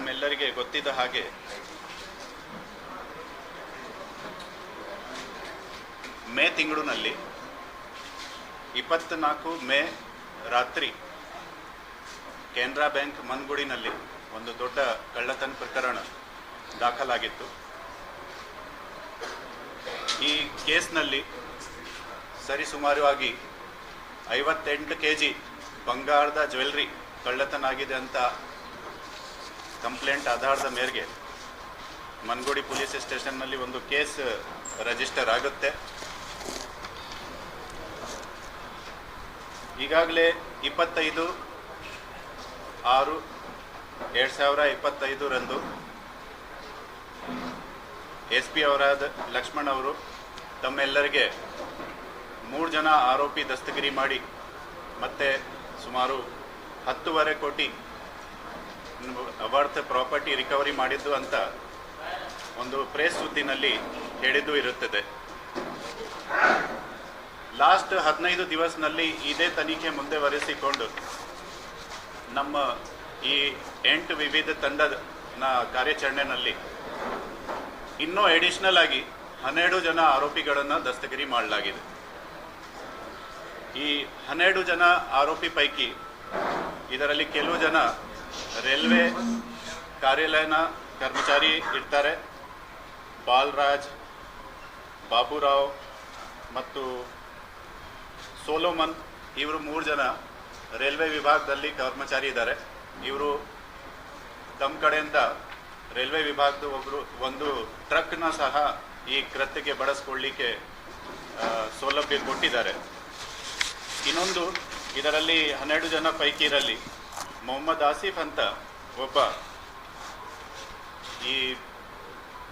ತಮ್ಮೆಲ್ಲರಿಗೆ ಗೊತ್ತಿದ್ದ ಹಾಗೆ ಮೇ ತಿಂಗಳಿನಲ್ಲಿ ಇಪ್ಪತ್ನಾಲ್ಕು ಮೇ ರಾತ್ರಿ ಕೆನರಾ ಬ್ಯಾಂಕ್ ಮನ್ಗುಡಿನಲ್ಲಿ ಒಂದು ದೊಡ್ಡ ಕಳ್ಳತನ ಪ್ರಕರಣ ದಾಖಲಾಗಿತ್ತು. ಈ ಕೇಸ್ನಲ್ಲಿ ಸರಿಸುಮಾರುವಾಗಿ ಐವತ್ತೆಂಟು ಕೆ ಜಿ ಬಂಗಾರದ ಜ್ಯುವೆಲ್ರಿ ಕಳ್ಳತನ ಆಗಿದೆ ಅಂತ ಕಂಪ್ಲೇಂಟ್ ಆಧಾರದ ಮೇರೆಗೆ ಮನ್ಗುಡಿ ಪೊಲೀಸ್ ಸ್ಟೇಷನ್ನಲ್ಲಿ ಒಂದು ಕೇಸ್ ರಿಜಿಸ್ಟರ್ ಆಗುತ್ತೆ. ಈಗಾಗಲೇ ಇಪ್ಪತ್ತೈದು ಆರು ಎರಡು ಸಾವಿರ ಇಪ್ಪತ್ತೈದರಂದು ಎಸ್ ಪಿ ಅವರಾದ ಲಕ್ಷ್ಮಣ್ ಅವರು ತಮ್ಮೆಲ್ಲರಿಗೆ ಮೂರು ಜನ ಆರೋಪಿ ದಸ್ತಗಿರಿ ಮಾಡಿ ಮತ್ತೆ ಸುಮಾರು ಹತ್ತೂವರೆ ಕೋಟಿ ವರ್ತ್ ಪ್ರಾಪರ್ಟಿ ರಿಕವರಿ ಮಾಡಿದ್ದು ಅಂತ ಒಂದು ಪ್ರೆಸ್ ಸುದ್ದಿನಲ್ಲಿ ಹೇಳಿದ್ದು ಇರುತ್ತದೆ. ಲಾಸ್ಟ್ ಹದಿನೈದು ದಿವಸನಲ್ಲಿ ಇದೇ ತನಿಖೆ ಮುಂದುವರಿಸಿಕೊಂಡು ನಮ್ಮ ಈ ಎಂಟು ವಿವಿಧ ತಂಡದ ಕಾರ್ಯಾಚರಣೆಯಲ್ಲಿ ಇನ್ನೂ ಎಡಿಷನಲ್ ಆಗಿ ಹನ್ನೆರಡು ಜನ ಆರೋಪಿಗಳನ್ನು ದಸ್ತಗಿರಿ ಮಾಡಲಾಗಿದೆ. ಈ ಹನ್ನೆರಡು ಜನ ಆರೋಪಿ ಪೈಕಿ ಇದರಲ್ಲಿ ಕೆಲವು ಜನ ರೈಲ್ವೆ ಕಾರ್ಯಾಲಯನ ಕರ್ಮಚಾರಿ ಇರ್ತಾರೆ. ಬಾಲರಾಜ್, ಬಾಬುರಾವ್ ಮತ್ತು ಸೋಲೋಮನ್ ಇವರು ಮೂರು ಜನ ರೈಲ್ವೆ ವಿಭಾಗದಲ್ಲಿ ಕರ್ಮಚಾರಿ ಇದ್ದಾರೆ. ಇವರು ತಮ್ಮ ಕಡೆಯಿಂದ ರೈಲ್ವೆ ವಿಭಾಗದ ಒಬ್ಬರು ಒಂದು ಟ್ರಕ್ನ ಸಹ ಈ ಕೃತ್ಯಕ್ಕೆ ಬಳಸ್ಕೊಳ್ಳಿಕ್ಕೆ ಸೌಲಭ್ಯ ಕೊಟ್ಟಿದ್ದಾರೆ. ಇನ್ನೊಂದು ಇದರಲ್ಲಿ ಹನ್ನೆರಡು ಜನ ಪೈಕಿ ಇರಲಿ ಮೊಹಮ್ಮದ್ ಆಸಿಫ್ ಅಂತ ಒಬ್ಬ ಈ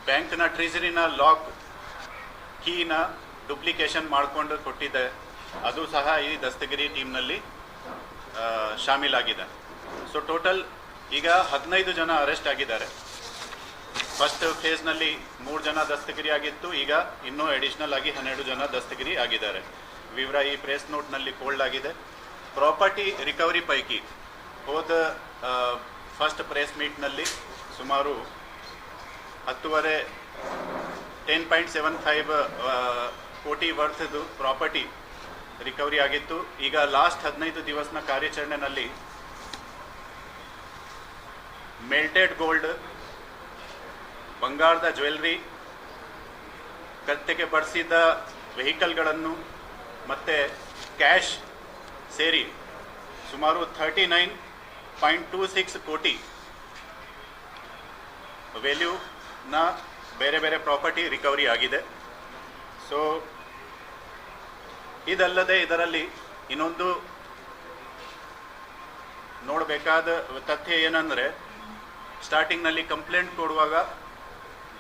ಬ್ಯಾಂಕ್ನ ಟ್ರೆಜರಿನ ಲಾಕ್ ಕೀನ ಡುಪ್ಲಿಕೇಶನ್ ಮಾಡಿಕೊಂಡು ಕೊಟ್ಟಿದೆ ಅದು ಸಹ ಈ ದಸ್ತಗಿರಿ ಟೀಮ್ನಲ್ಲಿ ಶಾಮೀಲಾಗಿದೆ. ಸೊ ಟೋಟಲ್ ಈಗ ಹದಿನೈದು ಜನ ಅರೆಸ್ಟ್ ಆಗಿದ್ದಾರೆ. ಫಸ್ಟ್ ಫೇಸ್ನಲ್ಲಿ ಮೂರು ಜನ ದಸ್ತಗಿರಿ ಆಗಿತ್ತು, ಈಗ ಇನ್ನೂ ಅಡಿಷನಲ್ ಆಗಿ ಹನ್ನೆರಡು ಜನ ದಸ್ತಗಿರಿ ಆಗಿದ್ದಾರೆ. ವಿವರ ಈ ಪ್ರೆಸ್ ನೋಟ್ನಲ್ಲಿ ಕೋಲ್ಡ್ ಆಗಿದೆ. ಪ್ರಾಪರ್ಟಿ ರಿಕವರಿ ಪೈಕಿ ಹೋದ ಫಸ್ಟ್ ಪ್ರೆಸ್ ಮೀಟ್ನಲ್ಲಿ ಸುಮಾರು ಹತ್ತುವರೆ ಟೆನ್ ಪಾಯಿಂಟ್ ಸೆವೆನ್ ಫೈವ್ ಕೋಟಿ ವರ್ತ್ದು ಪ್ರಾಪರ್ಟಿ ರಿಕವರಿ ಆಗಿತ್ತು. ಈಗ ಲಾಸ್ಟ್ ಹದಿನೈದು ದಿವಸನ ಕಾರ್ಯಾಚರಣೆಯಲ್ಲಿ ಮೆಲ್ಟೆಡ್ ಗೋಲ್ಡ್ ಬಂಗಾರದ ಜ್ಯುವೆಲ್ರಿ ಕತ್ತೆಗೆ ಬಡಿಸಿದ ವೆಹಿಕಲ್ಗಳನ್ನು ಮತ್ತು ಕ್ಯಾಶ್ ಸೇರಿ ಸುಮಾರು thirty nine point two six ಕೋಟಿ. ವ್ಯಾಲ್ಯೂನ ಬೇರೆ ಬೇರೆ ಪ್ರಾಪರ್ಟಿ ರಿಕವರಿ ಆಗಿದೆ. ಸೊ ಇದಲ್ಲದೆ ಇದರಲ್ಲಿ ಇನ್ನೊಂದು ನೋಡಬೇಕಾದ ತಥ್ಯ ಏನಂದರೆ ಸ್ಟಾರ್ಟಿಂಗ್ನಲ್ಲಿ ಕಂಪ್ಲೇಂಟ್ ಕೊಡುವಾಗ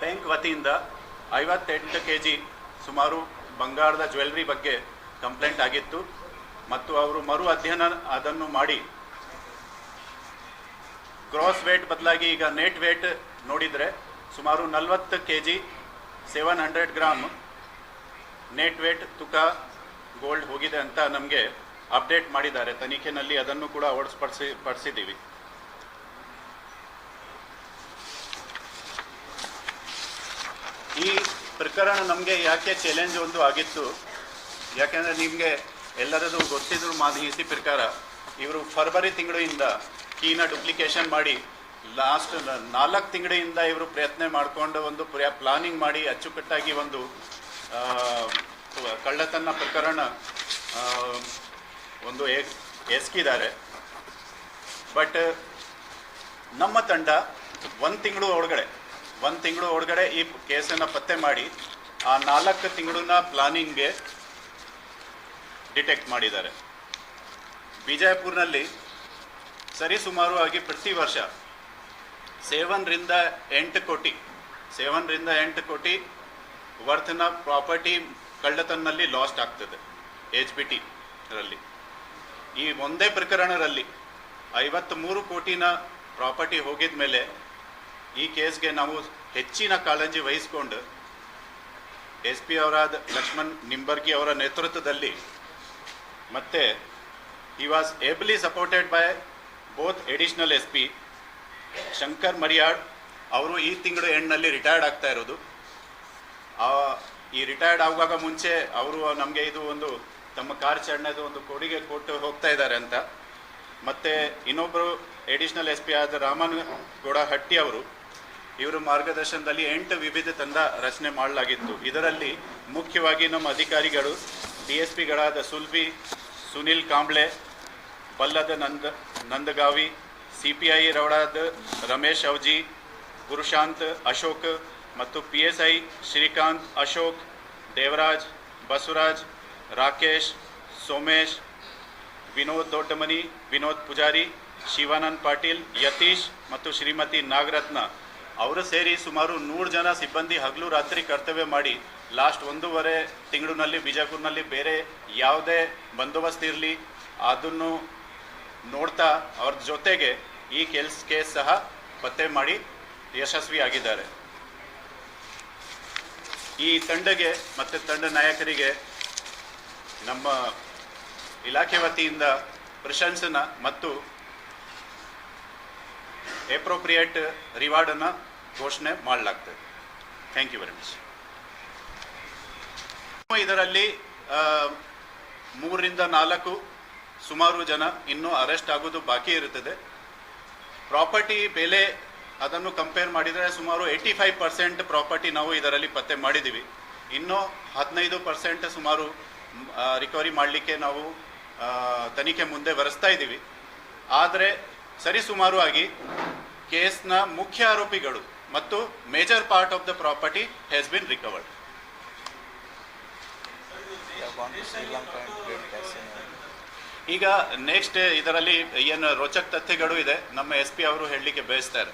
ಬ್ಯಾಂಕ್ ವತಿಯಿಂದ ಐವತ್ತೆಂಟು ಕೆ ಜಿ ಸುಮಾರು ಬಂಗಾರದ ಜ್ಯುವೆಲ್ರಿ ಬಗ್ಗೆ ಕಂಪ್ಲೇಂಟ್ ಆಗಿತ್ತು. ಮತ್ತು ಅವರು ಮರು ಅಧ್ಯಯನ ಅದನ್ನು ಮಾಡಿ ಗ್ರಾಸ್ ವೇಟ್ ಬದಲಾಗಿ ಈಗ ನೆಟ್ ವೇಟ್ ನೋಡಿದರೆ ಸುಮಾರು ನಲವತ್ತು K G seven hundred gram net weight ತುಕ gold ಹೋಗಿದೆ ಅಂತ ನಮಗೆ ಅಪ್ಡೇಟ್ ಮಾಡಿದ್ದಾರೆ. ತನಿಖೆನಲ್ಲಿ ಅದನ್ನು ಕೂಡ ಓಡಿಸ್ಪಡಿಸಿ ಪಡಿಸಿದ್ದೀವಿ. ಈ ಪ್ರಕರಣ ನಮಗೆ ಯಾಕೆ ಚಾಲೆಂಜ್ ಒಂದು ಆಗಿತ್ತು? ಯಾಕೆಂದರೆ ನಿಮಗೆ ಎಲ್ಲರದು ಗೊತ್ತಿದ್ರು ಮಾಹಿತಿ ಪ್ರಕಾರ ಇವರು ಫೆಬ್ರವರಿ ತಿಂಗಳಿಂದ ಕೀನ ಡುಪ್ಲಿಕೇಶನ್ ಮಾಡಿ ಲಾಸ್ಟ್ ನಾಲ್ಕು ತಿಂಗಳಿಂದ ಇವರು ಪ್ರಯತ್ನ ಮಾಡಿಕೊಂಡು ಒಂದು ಪ್ಲಾನಿಂಗ್ ಮಾಡಿ ಅಚ್ಚುಕಟ್ಟಾಗಿ ಒಂದು ಕಳ್ಳತನ ಪ್ರಕರಣ ಒಂದು ಎಸ್ಕಿದ್ದಾರೆ. ಬಟ್ ನಮ್ಮ ತಂಡ ಒಂದು ತಿಂಗಳು ಒಳಗಡೆ, ಒಂದು ತಿಂಗಳು ಒಳಗಡೆ ಈ ಕೇಸನ್ನು ಪತ್ತೆ ಮಾಡಿ ಆ ನಾಲ್ಕು ತಿಂಗಳನ್ನ ಪ್ಲಾನಿಂಗ್ಗೆ ಡಿಟೆಕ್ಟ್ ಮಾಡಿದ್ದಾರೆ. ಬಿಜಾಪುರ್ನಲ್ಲಿ ಸರಿಸುಮಾರು ಆಗಿ ಪ್ರತಿ ವರ್ಷ ಸೇವನ್ರಿಂದ ಎಂಟು ಕೋಟಿ ಸೇವನ್ರಿಂದ ಎಂಟು ಕೋಟಿ ವರ್ತ್ನ ಪ್ರಾಪರ್ಟಿ ಕಳ್ಳತನಲ್ಲಿ ಲಾಸ್ಟ್ ಆಗ್ತದೆ ಎಚ್ ಬಿ ಟಿರಲ್ಲಿ ಈ ಒಂದೇ ಪ್ರಕರಣದಲ್ಲಿ ಐವತ್ತ್ಮೂರು ಕೋಟಿನ ಪ್ರಾಪರ್ಟಿ ಹೋಗಿದ ಮೇಲೆ ಈ ಕೇಸ್ಗೆ ನಾವು ಹೆಚ್ಚಿನ ಕಾಳಜಿ ವಹಿಸಿಕೊಂಡು ಎಸ್ ಪಿ ಅವರಾದ ಲಕ್ಷ್ಮಣ್ ನಿಂಬರ್ಗಿ ಅವರ ನೇತೃತ್ವದಲ್ಲಿ ಮತ್ತೆ was was supported supported by additional S P Shankar Mariyad ಅವರು ಈ ತಿಂಗಳು ಎಂಡ್ನಲ್ಲಿ ರಿಟೈರ್ಡ್ ಆಗ್ತಾ ಇರೋದು. ಈ ರಿಟೈರ್ಡ್ ಆಗುವಾಗ ಮುಂಚೆ ಅವರು ನಮಗೆ ಇದು ಒಂದು, ತಮ್ಮ ಕಾರ್ಯಾಚರಣೆದು ಒಂದು ಕೊಡುಗೆ ಕೊಟ್ಟು ಹೋಗ್ತಾ ಇದ್ದಾರೆ ಅಂತ. ಮತ್ತೆ ಇನ್ನೊಬ್ಬರು ಎಡಿಷನಲ್ ಎಸ್ ಪಿ ಆದ ರಾಮನ್ ಹಟ್ಟಿ ಅವರು, ಇವರ ಮಾರ್ಗದರ್ಶನದಲ್ಲಿ ಎಂಟು ವಿವಿಧ ತಂಡ ರಚನೆ ಮಾಡಲಾಗಿತ್ತು. ಇದರಲ್ಲಿ ಮುಖ್ಯವಾಗಿ ನಮ್ಮ ಅಧಿಕಾರಿಗಳು D S ಪಿಗಳಾದ Sulbi Sunil Kamble, Ballad Nanda Nandagavi C P I ರೌಡಾದ Ramesh Avaji, Gurushant Ashok ಮತ್ತು P S I Shrikant Ashok, Devaraj, Basavaraj, Rakesh, Somesh, Vinod Doddamani, Vinod Pujari, Shivanand Patil, Yatish ಮತ್ತು ಶ್ರೀಮತಿ ನಾಗರತ್ನ. ಅವರು ಸೇರಿ ಸುಮಾರು ನೂರು ಜನ ಸಿಬ್ಬಂದಿ ಹಗಲು ರಾತ್ರಿ ಕರ್ತವ್ಯ ಮಾಡಿ ಲಾಸ್ಟ್ ಒಂದೂವರೆ ತಿಂಗಳಿನಲ್ಲಿ ಬಿಜಾಪುರ್ನಲ್ಲಿ ಬೇರೆ ಯಾವುದೇ ಬಂದೋಬಸ್ತ್ ಇರಲಿ, ಅದನ್ನು ನೋಡ್ತಾ ಅವ್ರ ಜೊತೆಗೆ ಈ ಕೆಲ್ಸಕ್ಕೆ ಸಹ ಪತ್ತೆ ಮಾಡಿ ಯಶಸ್ವಿಯಾಗಿದ್ದಾರೆ ಈ ತಂಡಗೆ ಮತ್ತು ತಂಡ ನಾಯಕರಿಗೆ ನಮ್ಮ ಇಲಾಖೆ ವತಿಯಿಂದ ಪ್ರಶಂಸನ ಮತ್ತು ಎಪ್ರೋಪ್ರಿಯೇಟ್ ರಿವಾರ್ಡನ್ನು ಘೋಷಣೆ ಮಾಡಲಾಗ್ತದೆ. ಥ್ಯಾಂಕ್ ಯು ವೆರಿ ಮಚ್ ಇದರಲ್ಲಿ ಮೂರರಿಂದ ನಾಲ್ಕು ಸುಮಾರು ಜನ ಇನ್ನೂ ಅರೆಸ್ಟ್ ಆಗೋದು ಬಾಕಿ ಇರುತ್ತದೆ. ಪ್ರಾಪರ್ಟಿ ಬೆಲೆ ಅದನ್ನು ಕಂಪೇರ್ ಮಾಡಿದರೆ ಸುಮಾರು ಏಯ್ಟಿ ಫೈವ್ ಪರ್ಸೆಂಟ್ ಪ್ರಾಪರ್ಟಿ ನಾವು ಇದರಲ್ಲಿ ಪತ್ತೆ ಮಾಡಿದ್ದೀವಿ. ಇನ್ನೂ ಹದಿನೈದು ಪರ್ಸೆಂಟ್ ಸುಮಾರು ರಿಕವರಿ ಮಾಡಲಿಕ್ಕೆ ನಾವು ತನಿಖೆ ಮುಂದೆ ಬರೆಸ್ತಾ ಇದ್ದೀವಿ. ಆದರೆ ಸರಿಸುಮಾರು ಆಗಿ ಕೇಸ್ನ ಮುಖ್ಯ ಆರೋಪಿಗಳು ಮತ್ತು major part of the property has been recovered ಈಗ ನೆಕ್ಸ್ಟ್ ಇದರಲ್ಲಿ ಏನು ರೋಚಕ ತಥ್ಯಗಳು ಇದೆ ನಮ್ಮ ಎಸ್ ಪಿ ಅವರು ಹೇಳಲಿಕ್ಕೆ ಬಯಸ್ತಾರೆ.